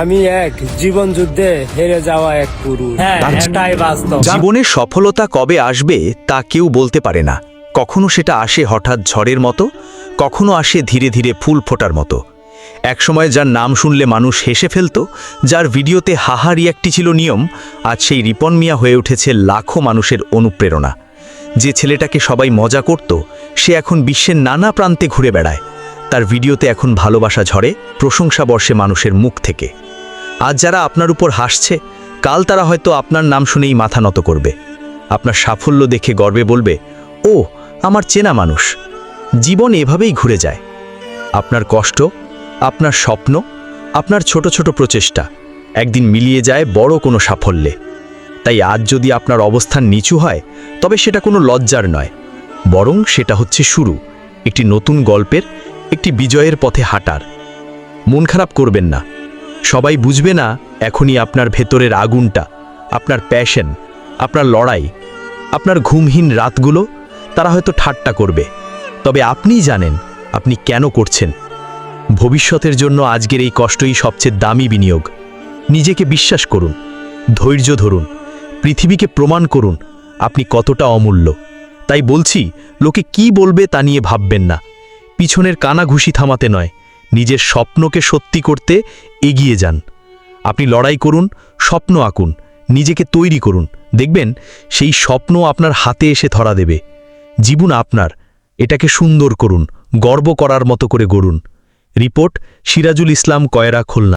আমি এক জীবন যুদ্ধে হেরে যাওয়া এক পুরুষ। হ্যাঁ এটাই বাস্তব। জীবনে সফলতা কবে আসবে তা কেউ বলতে পারে না। কখনো সেটা আসে হঠাৎ ঝড়ের মতো কখনো আসে ধীরে ধীরে ফুল ফোটার মতো। একসময় যার নাম শুনলে মানুষ হেসে ফেলত যার ভিডিওতে হাহা রিয়াক্টি ছিল নিয়ম আজ সেই রিপন মিয়া হয়ে উঠেছে লাখো মানুষের অনুপ্রেরণা। যে ছেলেটাকে সবাই মজা করত সে এখন বিশ্বের নানা প্রান্তে ঘুরে বেড়ায়। তার ভিডিওতে এখন ভালোবাসা ঝরে, প্রশংসা বর্ষে মানুষের মুখ থেকে। আজ যারা আপনার উপর হাসছে, কাল তারা হয়তো আপনার নাম শুনেই মাথা নত করবে। আপনার সাফল্য দেখে গর্বে বলবে, ও, আমার চেনা মানুষ। জীবন এভাবেই ঘুরে যায়। আপনার কষ্ট, আপনার স্বপ্ন, আপনার ছোট ছোট প্রচেষ্টা, একদিন মিলিয়ে যায় বড় কোনো সাফল্যে। তাই আজ যদি আপনার অবস্থান নিচু হয়, তবে সেটা কোনো লজ্জার নয়। বরং সেটা হচ্ছে শুরু, একটি নতুন গল্পের একটি বিজয়ের পথে হাঁটার। মন খারাপ করবেন না। সবাই বুঝবে না এখনই আপনার ভেতরের আগুনটা, আপনার প্যাশন আপনার লড়াই, আপনার ঘুমহীন রাতগুলো তারা হয়তো ঠাট্টা করবে। তবে আপনিই জানেন আপনি কেন করছেন। ভবিষ্যতের জন্য আজকের এই কষ্টই সবচেয়ে দামি বিনিয়োগ। নিজেকে বিশ্বাস করুন, ধৈর্য ধরুন, পৃথিবীকে প্রমাণ করুন আপনি কতটা অমূল্য। তাই বলছি, লোকে কি বলবে তা নিয়ে ভাববেন না। পিছনের কানাঘুষি থামাতে নয়, নিজের স্বপ্নকে সত্যি করতে এগিয়ে যান। আপনি লড়াই করুন, স্বপ্ন আঁকুন, নিজেকে তৈরি করুন। দেখবেন, সেই স্বপ্ন আপনার হাতে এসে ধরা দেবে। জীবন আপনার, এটাকে সুন্দর করুন, গর্ব করার মতো করে গড়ুন। রিপোর্ট সিরাজুল ইসলাম কয়রা, খুলনা।